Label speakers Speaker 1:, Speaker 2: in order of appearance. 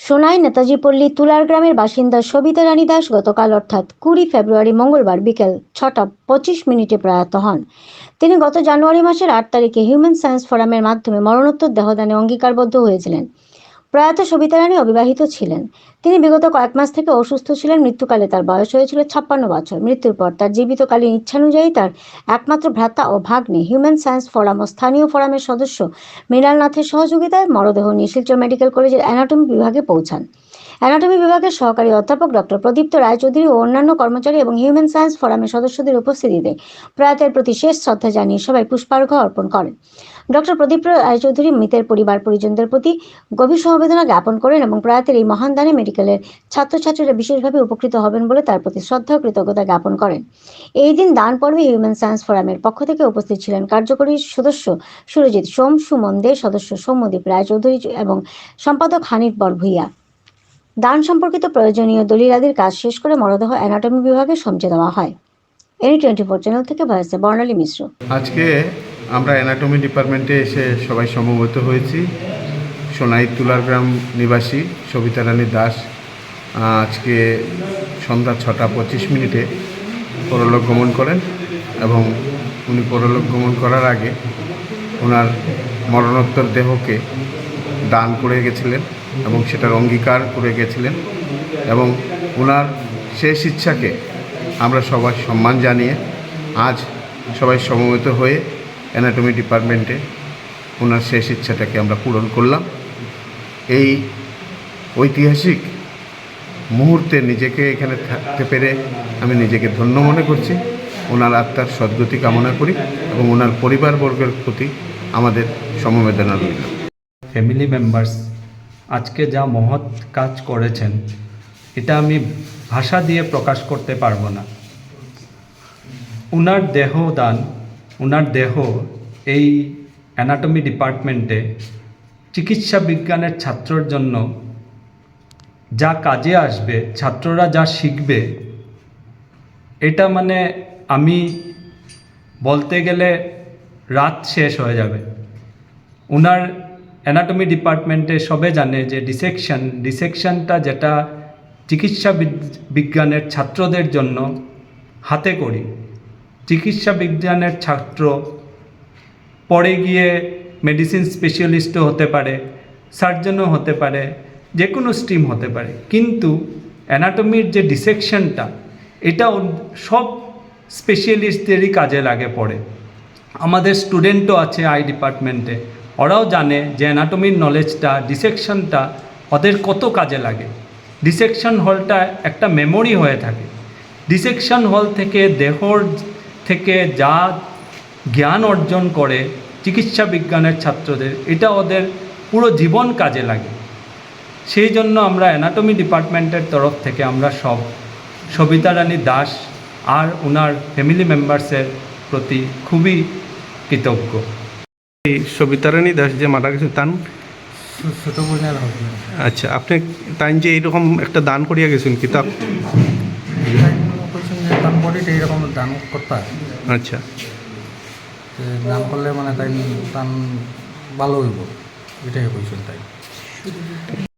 Speaker 1: সোনাই নেতাজি পল্লী তুলার গ্রামের বাসিন্দা সবিতা রানী দাস গতকাল অর্থাৎ কুড়ি ফেব্রুয়ারি মঙ্গলবার বিকেল ছটা পঁচিশ মিনিটে প্রয়াত হন। তিনি গত জানুয়ারি মাসের আট তারিখে হিউম্যান সায়েন্স ফোরামের মাধ্যমে মরণোত্তর দেহদানে অঙ্গীকারবদ্ধ হয়েছিলেন। প্রয়াত সবিতা রানী অবিবাহিত ছিলেন। তিনি বিগত কয়েক মাস থেকে অসুস্থ ছিলেন। মৃত্যুকালে তার বয়স হয়েছিল ছাপ্পান্ন বছর। মৃত্যুর পর তার জীবিতকালীন ইচ্ছানুযায়ী তার একমাত্র ভ্রাতা ও ভাগ্নে হিউম্যান সায়েন্স ফোরাম ও স্থানীয় ফোরামের সদস্য মৃণালনাথের সহযোগিতায় মরদেহ নিয়ে মেডিকেল কলেজের অ্যানাটমি বিভাগে পৌঁছান। অ্যানাটমি বিভাগের সহকারী অধ্যাপক ডক্টর প্রদীপ্ত রায়চৌধুরী ও অন্যান্য কর্মচারী এবং হিউম্যান সায়েন্স ফোরামের সদস্যদের উপস্থিতিতে প্রয়াতের প্রতি শেষ শ্রদ্ধা জানিয়ে সবাই পুষ্পার্ঘ অর্পণ করেন। ডক্টর প্রদীপ রায়চৌধুরী মৃতের পরিবার পরিজনদের প্রতি গভীর সমবেদনা জ্ঞাপন করেন এবং প্রয়াতের এই মহান দানে মেডিকেলের ছাত্রছাত্রীরা বিশেষভাবে উপকৃত হবেন বলে তার প্রতি শ্রদ্ধা ও কৃতজ্ঞতা জ্ঞাপন করেন। এই দিন দান পর্বে হিউম্যান সায়েন্স ফোরামের পক্ষ থেকে উপস্থিত ছিলেন কার্যকরী সদস্য সুরজিৎ সোম, সুমন দে, সদস্য সৌম্যদীপ রায়চৌধুরী এবং সম্পাদক হানিফ বরভুইয়া। দান সম্পর্কিত প্রয়োজনীয় দলিলাদির কাজ শেষ করে মরদেহ অ্যানাটমি বিভাগে সমঝে দেওয়া হয়। এনি টোয়েন্টি ফোর চ্যানেল থেকে ভয়েসে বর্ণালী মিশ্র।
Speaker 2: আজকে আমরা অ্যানাটমি ডিপার্টমেন্টে এসে সবাই সমবেত হয়েছি। সোনাই তুলার গ্রাম নিবাসী সবিতা রানী দাস আজকে সন্ধ্যা ছটা পঁচিশ মিনিটে পরলোক গমন করেন এবং উনি পরলোক গমন করার আগে ওনার মরণোত্তর দেহকে দান করে গেছিলেন। এবং সেটার অঙ্গীকার করে গেছিলেন এবং ওনার শেষ ইচ্ছাকে আমরা সবাই সম্মান জানিয়ে আজ সবাই সমবেত হয়ে অ্যানাটমি ডিপার্টমেন্টে ওনার শেষ ইচ্ছাটাকে আমরা পূরণ করলাম। এই ঐতিহাসিক মুহূর্তে নিজেকে এখানে থাকতে পেরে আমি নিজেকে ধন্য মনে করছি। ওনার আত্মার সদ্গতি কামনা করি এবং ওনার পরিবারবর্গের প্রতি আমাদের সমবেদনা রইল।
Speaker 3: ফ্যামিলি মেম্বার্স আজকে যা মহৎ কাজ করেছেন, এটা আমি ভাষা দিয়ে প্রকাশ করতে পারব না। উনার দেহ দান উনার দেহ এই অ্যানাটমি ডিপার্টমেন্টে চিকিৎসা বিজ্ঞানের ছাত্রর জন্য যা কাজে আসবে, ছাত্ররা যা শিখবে, এটা মানে আমি বলতে গেলে রাত শেষ হয়ে যাবে। ওনার অ্যানাটমি ডিপার্টমেন্টে সবে জানে যে ডিসেকশন ডিসেকশনটা যেটা চিকিৎসা বিজ্ঞানের ছাত্রদের জন্য হাতে করি। চিকিৎসা বিজ্ঞানের ছাত্র পরে গিয়ে মেডিসিন স্পেশালিস্টও হতে পারে সার্জনও হতে পারে যে কোনো স্ট্রিম হতে পারে। কিন্তু অ্যানাটমির যে ডিসেকশনটা এটা সব স্পেশালিস্টদেরই কাজে লাগে পড়ে। আমাদের স্টুডেন্টও আছে আই ডিপার্টমেন্টে ওরাও জানে যে অ্যানাটমির নলেজটা ডিসেকশনটা ওদের কত কাজে লাগে। ডিসেকশন হলটা একটা মেমোরি হয়ে থাকে। ডিসেকশন হল থেকে দেহর থেকে যা জ্ঞান অর্জন করে চিকিৎসা বিজ্ঞানের ছাত্রদের, এটা ওদের পুরো জীবন কাজে লাগে। সেই জন্য আমরা অ্যানাটমি ডিপার্টমেন্টের তরফ থেকে আমরা সব সবিতা রানী দাস আর ওনার ফ্যামিলি মেম্বার্সের প্রতি খুবই কৃতজ্ঞ।
Speaker 4: সবিতারানী দাস যে মারা গেছে তান আচ্ছা আপনি তাই যে এইরকম একটা দান করিয়া গেছেন কিতাব
Speaker 5: এইরকম দান করতা
Speaker 4: আচ্ছা।
Speaker 5: দান করলে মানে তাই দান ভালো হইব, এটাই কইছেন তাই